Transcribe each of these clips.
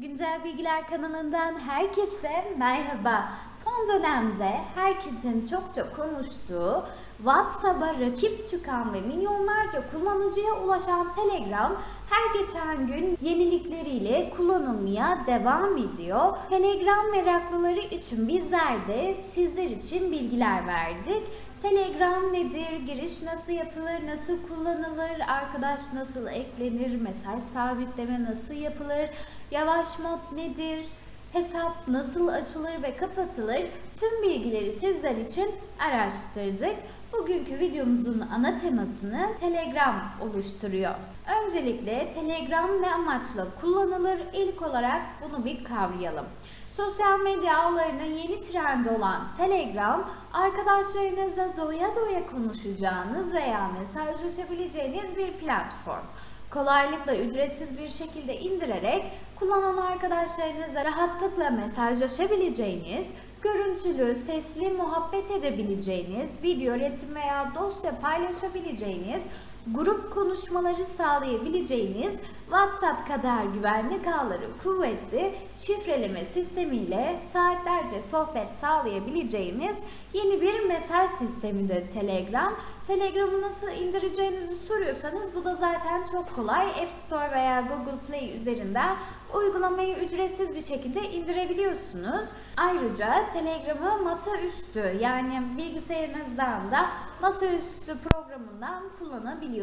Güncel Bilgiler kanalından herkese merhaba. Son dönemde herkesin çokça konuştuğu WhatsApp'a rakip çıkan ve milyonlarca kullanıcıya ulaşan Telegram her geçen gün yenilikleriyle kullanılmaya devam ediyor. Telegram meraklıları için bizler de sizler için bilgiler verdik. Telegram nedir? Giriş nasıl yapılır? Nasıl kullanılır? Arkadaş nasıl eklenir? Mesaj sabitleme nasıl yapılır? Yavaş mod nedir? Hesap nasıl açılır ve kapatılır? Tüm bilgileri sizler için araştırdık. Bugünkü videomuzun ana temasını Telegram oluşturuyor. Öncelikle Telegram ne amaçla kullanılır? İlk olarak bunu bir kavrayalım. Sosyal medya ağlarının yeni trendi olan Telegram, arkadaşlarınızla doya doya konuşacağınız veya mesajlaşabileceğiniz bir platform. Kolaylıkla ücretsiz bir şekilde indirerek kullanan arkadaşlarınızla rahatlıkla mesajlaşabileceğiniz, görüntülü, sesli muhabbet edebileceğiniz, video, resim veya dosya paylaşabileceğiniz, grup konuşmaları sağlayabileceğiniz WhatsApp kadar güvenlik ağları kuvvetli şifreleme sistemiyle saatlerce sohbet sağlayabileceğiniz yeni bir mesaj sistemidir Telegram. Telegram'ı nasıl indireceğinizi soruyorsanız bu da zaten çok kolay. App Store veya Google Play üzerinden uygulamayı ücretsiz bir şekilde indirebiliyorsunuz. Ayrıca Telegram'ı masaüstü yani bilgisayarınızdan da masaüstü programından kullanabiliyorsunuz.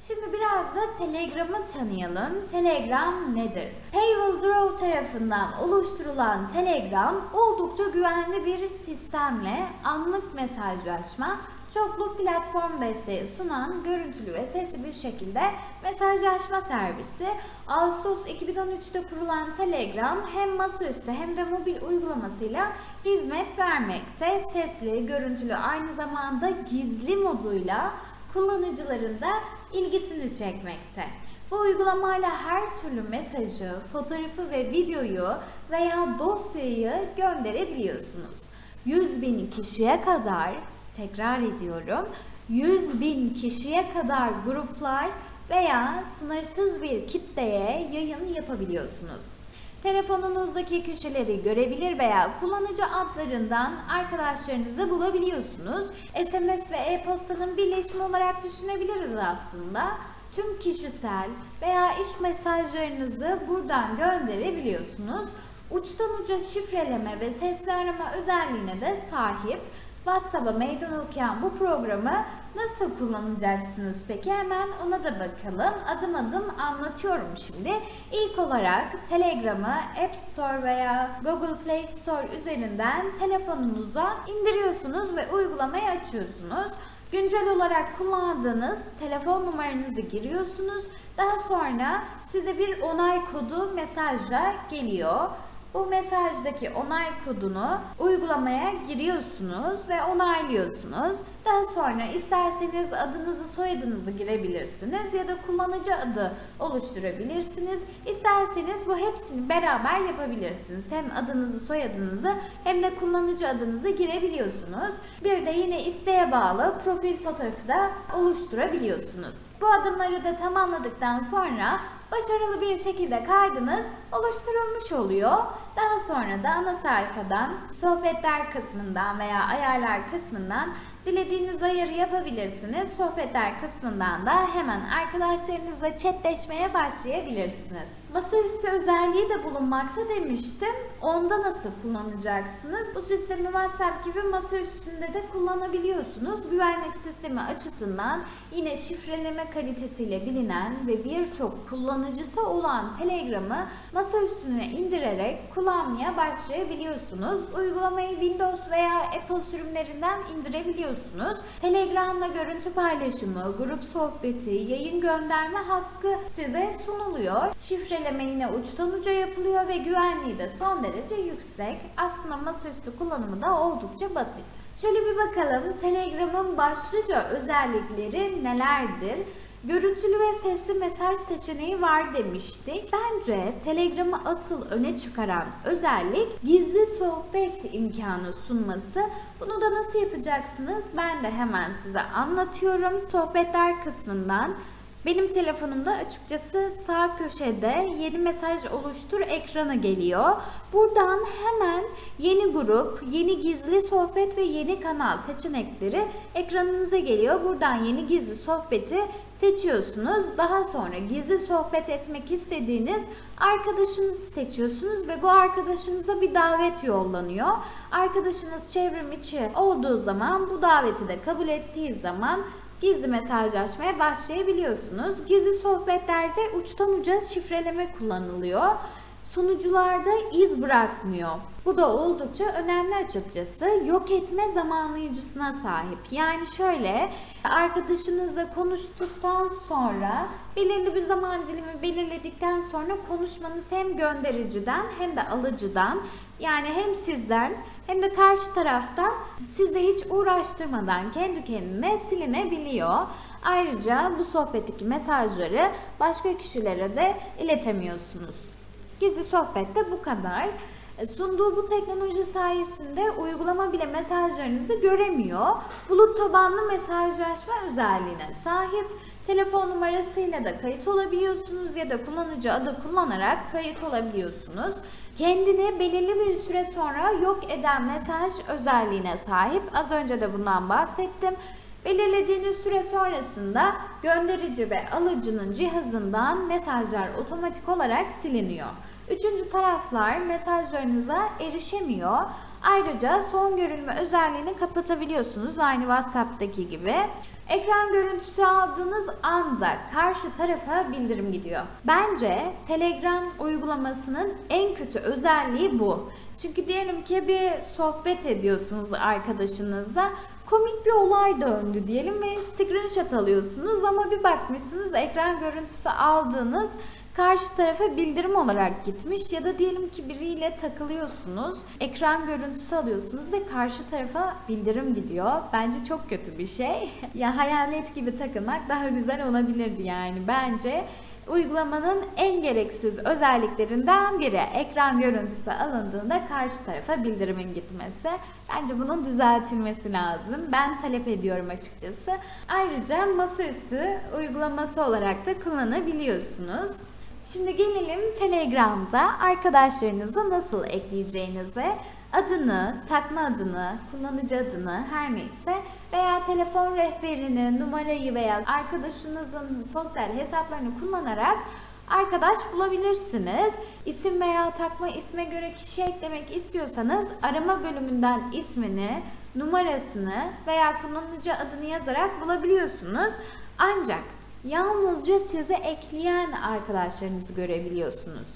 Şimdi biraz da Telegram'ı tanıyalım. Telegram nedir? Paywall tarafından oluşturulan Telegram oldukça güvenli bir sistemle anlık mesajlaşma, çoklu platform desteği sunan görüntülü ve sesli bir şekilde mesajlaşma servisi. Ağustos 2013'te kurulan Telegram hem masaüstü hem de mobil uygulamasıyla hizmet vermekte. Sesli, görüntülü aynı zamanda gizli moduyla kullanıcıların da ilgisini çekmekte. Bu uygulamayla her türlü mesajı, fotoğrafı ve videoyu veya dosyayı gönderebiliyorsunuz. 100 bin kişiye kadar, tekrar ediyorum, 100 bin kişiye kadar gruplar veya sınırsız bir kitleye yayın yapabiliyorsunuz. Telefonunuzdaki kişileri görebilir veya kullanıcı adlarından arkadaşlarınızı bulabiliyorsunuz. SMS ve e-postanın birleşimi olarak düşünebiliriz aslında. Tüm kişisel veya iş mesajlarınızı buradan gönderebiliyorsunuz. Uçtan uca şifreleme ve sesli arama özelliğine de sahip. WhatsApp'a meydan okuyan bu programı nasıl kullanacaksınız peki? Hemen ona da bakalım. Adım adım anlatıyorum şimdi. İlk olarak Telegram'ı App Store veya Google Play Store üzerinden telefonunuza indiriyorsunuz ve uygulamayı açıyorsunuz. Güncel olarak kullandığınız telefon numaranızı giriyorsunuz. Daha sonra size bir onay kodu mesajla geliyor. Bu mesajdaki onay kodunu uygulamaya giriyorsunuz ve onaylıyorsunuz. Daha sonra isterseniz adınızı soyadınızı girebilirsiniz ya da kullanıcı adı oluşturabilirsiniz. İsterseniz bu hepsini beraber yapabilirsiniz. Hem adınızı soyadınızı hem de kullanıcı adınızı girebiliyorsunuz. Bir de yine isteğe bağlı profil fotoğrafı da oluşturabiliyorsunuz. Bu adımları da tamamladıktan sonra başarılı bir şekilde kaydınız oluşturulmuş oluyor. Daha sonra da ana sayfadan sohbetler kısmından veya ayarlar kısmından dilediğiniz ayarı yapabilirsiniz. Sohbetler kısmından da hemen arkadaşlarınızla chatleşmeye başlayabilirsiniz. Masaüstü özelliği de bulunmakta demiştim. Onda nasıl kullanacaksınız? Bu sistemi WhatsApp gibi masaüstünde de kullanabiliyorsunuz. Güvenlik sistemi açısından yine şifreleme kalitesiyle bilinen ve birçok kullanıcısı olan Telegram'ı masaüstüne indirerek kullanmaya başlayabiliyorsunuz. Uygulamayı Windows veya Apple sürümlerinden indirebiliyorsunuz. Telegram'la görüntü paylaşımı, grup sohbeti, yayın gönderme hakkı size sunuluyor. Şifreleme yine uçtan uca yapılıyor ve güvenliği de son derece yüksek. Aslında masaüstü kullanımı da oldukça basit. Şöyle bir bakalım Telegram'ın başlıca özellikleri nelerdir? Görüntülü ve sesli mesaj seçeneği var demiştik. Bence Telegram'ı asıl öne çıkaran özellik gizli sohbet imkanı sunması. Bunu da nasıl yapacaksınız? Ben de hemen size anlatıyorum. Sohbetler kısmından Benim telefonumda açıkçası sağ köşede yeni mesaj oluştur ekranı geliyor. Buradan hemen yeni grup, yeni gizli sohbet ve yeni kanal seçenekleri ekranınıza geliyor. Buradan yeni gizli sohbeti seçiyorsunuz. Daha sonra gizli sohbet etmek istediğiniz arkadaşınızı seçiyorsunuz ve bu arkadaşınıza bir davet yollanıyor. Arkadaşınız çevrim içi olduğu zaman bu daveti de kabul ettiği zaman gizli mesajlaşmaya başlayabiliyorsunuz. Gizli sohbetlerde uçtan uca şifreleme kullanılıyor. Sunucularda iz bırakmıyor. Bu da oldukça önemli açıkçası. Yok etme zamanlayıcısına sahip. Yani şöyle arkadaşınızla konuştuktan sonra belirli bir zaman dilimi belirledikten sonra konuşmanız hem göndericiden hem de alıcıdan yani hem sizden hem de karşı taraftan sizi hiç uğraştırmadan kendi kendine silinebiliyor. Ayrıca bu sohbetteki mesajları başka kişilere de iletemiyorsunuz. Gizli sohbette bu kadar. E, Sunduğu bu teknoloji sayesinde uygulama bile mesajlarınızı göremiyor. Bulut tabanlı mesajlaşma özelliğine sahip. Telefon numarasıyla da kayıt olabiliyorsunuz ya da kullanıcı adı kullanarak kayıt olabiliyorsunuz. Kendini belirli bir süre sonra yok eden mesaj özelliğine sahip. Az önce de bundan bahsettim. Belirlediğiniz süre sonrasında gönderici ve alıcının cihazından mesajlar otomatik olarak siliniyor. Üçüncü taraflar mesajlarınıza erişemiyor. Ayrıca son görülme özelliğini kapatabiliyorsunuz aynı WhatsApp'taki gibi. Ekran görüntüsü aldığınız anda karşı tarafa bildirim gidiyor. Bence Telegram uygulamasının en kötü özelliği bu. Çünkü diyelim ki bir sohbet ediyorsunuz arkadaşınızla komik bir olay döndü diyelim ve screenshot alıyorsunuz ama bir bakmışsınız ekran görüntüsü aldığınız karşı tarafa bildirim olarak gitmiş ya da diyelim ki biriyle takılıyorsunuz, ekran görüntüsü alıyorsunuz ve karşı tarafa bildirim gidiyor. Bence çok kötü bir şey. ya hayalet gibi takılmak daha güzel olabilirdi yani bence. Uygulamanın en gereksiz özelliklerinden biri ekran görüntüsü alındığında karşı tarafa bildirimin gitmesi. Bence bunun düzeltilmesi lazım. Ben talep ediyorum açıkçası. Ayrıca masaüstü uygulaması olarak da kullanabiliyorsunuz. Şimdi gelelim Telegram'da arkadaşlarınızı nasıl ekleyeceğinize. Adını, takma adını, kullanıcı adını her neyse veya telefon rehberini, numarayı veya arkadaşınızın sosyal hesaplarını kullanarak arkadaş bulabilirsiniz. İsim veya takma isme göre kişi eklemek istiyorsanız arama bölümünden ismini, numarasını veya kullanıcı adını yazarak bulabiliyorsunuz. Ancak yalnızca size ekleyen arkadaşlarınızı görebiliyorsunuz.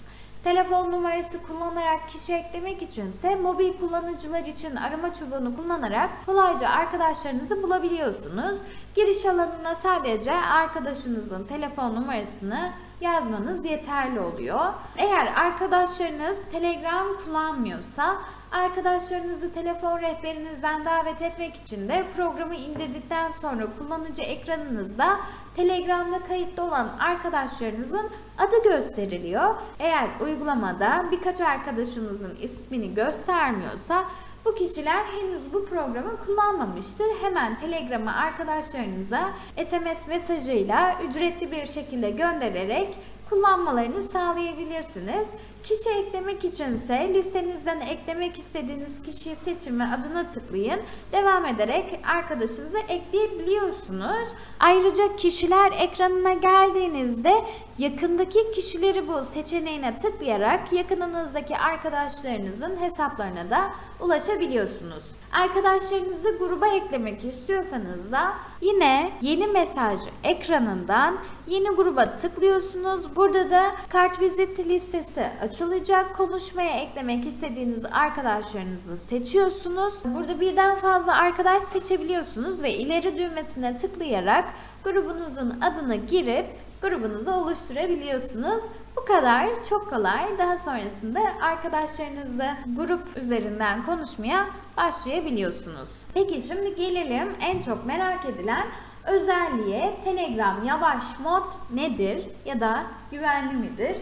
Telefon numarası kullanarak kişi eklemek içinse mobil kullanıcılar için arama çubuğunu kullanarak kolayca arkadaşlarınızı bulabiliyorsunuz. Giriş alanına sadece arkadaşınızın telefon numarasını yazmanız yeterli oluyor. Eğer arkadaşlarınız Telegram kullanmıyorsa arkadaşlarınızı telefon rehberinizden davet etmek için de programı indirdikten sonra kullanıcı ekranınızda Telegram'da kayıtlı olan arkadaşlarınızın adı gösteriliyor. Eğer uygulamada birkaç arkadaşınızın ismini göstermiyorsa bu kişiler henüz bu programı kullanmamıştır. Hemen Telegram'a arkadaşlarınıza SMS mesajıyla ücretli bir şekilde göndererek kullanmalarını sağlayabilirsiniz. Kişi eklemek içinse listenizden eklemek istediğiniz kişiyi seçin ve adına tıklayın. Devam ederek arkadaşınızı ekleyebiliyorsunuz. Ayrıca kişiler ekranına geldiğinizde yakındaki kişileri bul seçeneğine tıklayarak yakınınızdaki arkadaşlarınızın hesaplarına da ulaşabiliyorsunuz. Arkadaşlarınızı gruba eklemek istiyorsanız da yine yeni mesaj ekranından yeni gruba tıklıyorsunuz. Burada da kartvizit listesi açılacak. Konuşmaya eklemek istediğiniz arkadaşlarınızı seçiyorsunuz. Burada birden fazla arkadaş seçebiliyorsunuz ve ileri düğmesine tıklayarak grubunuzun adını girip grubunuzu oluşturabiliyorsunuz. Bu kadar çok kolay. Daha sonrasında arkadaşlarınızla grup üzerinden konuşmaya başlayabiliyorsunuz. Peki şimdi gelelim en çok merak edilen özelliğe Telegram yavaş mod nedir ya da güvenli midir?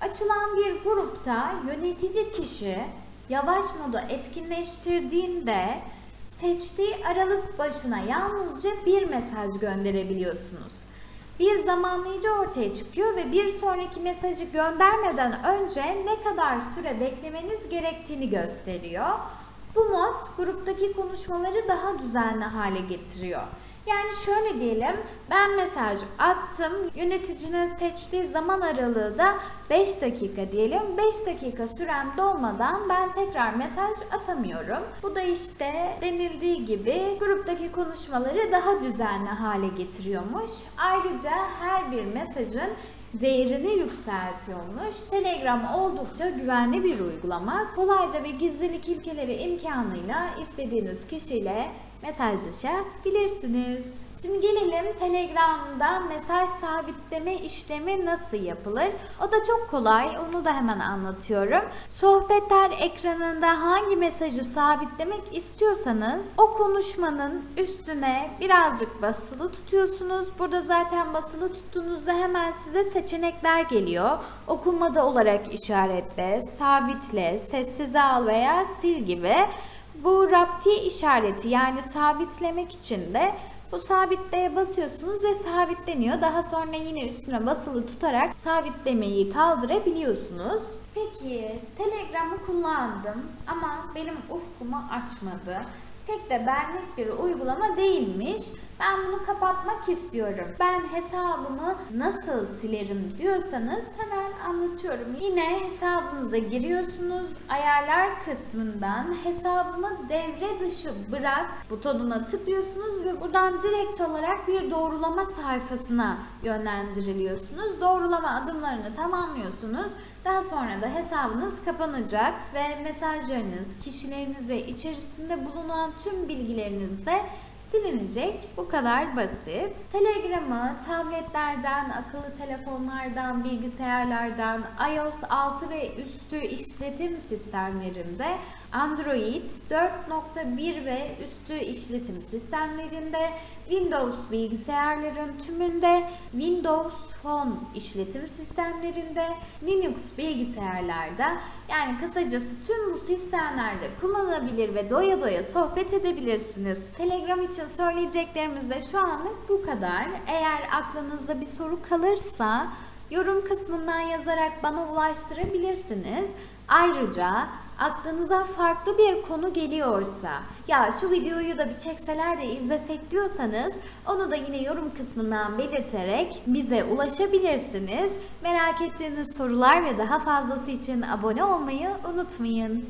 Açılan bir grupta yönetici kişi yavaş modu etkinleştirdiğinde seçtiği aralık başına yalnızca bir mesaj gönderebiliyorsunuz. bir zamanlayıcı ortaya çıkıyor ve bir sonraki mesajı göndermeden önce ne kadar süre beklemeniz gerektiğini gösteriyor. Bu mod gruptaki konuşmaları daha düzenli hale getiriyor. Yani şöyle diyelim, ben mesaj attım, yöneticinin seçtiği zaman aralığı da 5 dakika diyelim. 5 dakika sürem dolmadan ben tekrar mesaj atamıyorum. Bu da işte denildiği gibi gruptaki konuşmaları daha düzenli hale getiriyormuş. Ayrıca her bir mesajın değerini yükseltiyormuş. Telegram oldukça güvenli bir uygulama. Kolayca ve gizlilik ilkeleri imkanıyla istediğiniz kişiyle mesajlaşabilirsiniz. Şimdi gelelim Telegram'da mesaj sabitleme işlemi nasıl yapılır? O da çok kolay. Onu da hemen anlatıyorum. Sohbetler ekranında hangi mesajı sabitlemek istiyorsanız o konuşmanın üstüne birazcık basılı tutuyorsunuz. Burada zaten basılı tuttuğunuzda hemen size seçenekler geliyor. Okunmada olarak işaretle, sabitle, sessize al veya sil gibi. Bu rapti işareti yani sabitlemek için de bu sabitleye basıyorsunuz ve sabitleniyor. Daha sonra yine üstüne basılı tutarak sabitlemeyi kaldırabiliyorsunuz. Peki Telegram'ı kullandım ama benim ufkumu açmadı. Pek de benlik bir uygulama değilmiş. Ben bunu kapatmak istiyorum. Ben hesabımı nasıl silerim diyorsanız hemen anlatıyorum. Yine hesabınıza giriyorsunuz. Ayarlar kısmından hesabımı devre dışı bırak butonuna tıklıyorsunuz ve buradan direkt olarak bir doğrulama sayfasına yönlendiriliyorsunuz. Doğrulama adımlarını tamamlıyorsunuz. Daha sonra da hesabınız kapanacak ve mesajlarınız, kişileriniz ve içerisinde bulunan tüm bilgileriniz de silinecek. Bu kadar basit. Telegram'ı tabletlerden, akıllı telefonlardan, bilgisayarlardan, iOS 6 ve üstü işletim sistemlerinde, Android 4.1 ve üstü işletim sistemlerinde, Windows bilgisayarların tümünde, Windows Phone işletim sistemlerinde, Linux bilgisayarlarda yani kısacası tüm bu sistemlerde kullanılabilir ve doya doya sohbet edebilirsiniz. Telegram için söyleyeceklerimiz de şu anlık bu kadar. Eğer aklınızda bir soru kalırsa yorum kısmından yazarak bana ulaştırabilirsiniz. Ayrıca aklınıza farklı bir konu geliyorsa ya şu videoyu da bir çekseler de izlesek diyorsanız onu da yine yorum kısmından belirterek bize ulaşabilirsiniz. Merak ettiğiniz sorular ve daha fazlası için abone olmayı unutmayın.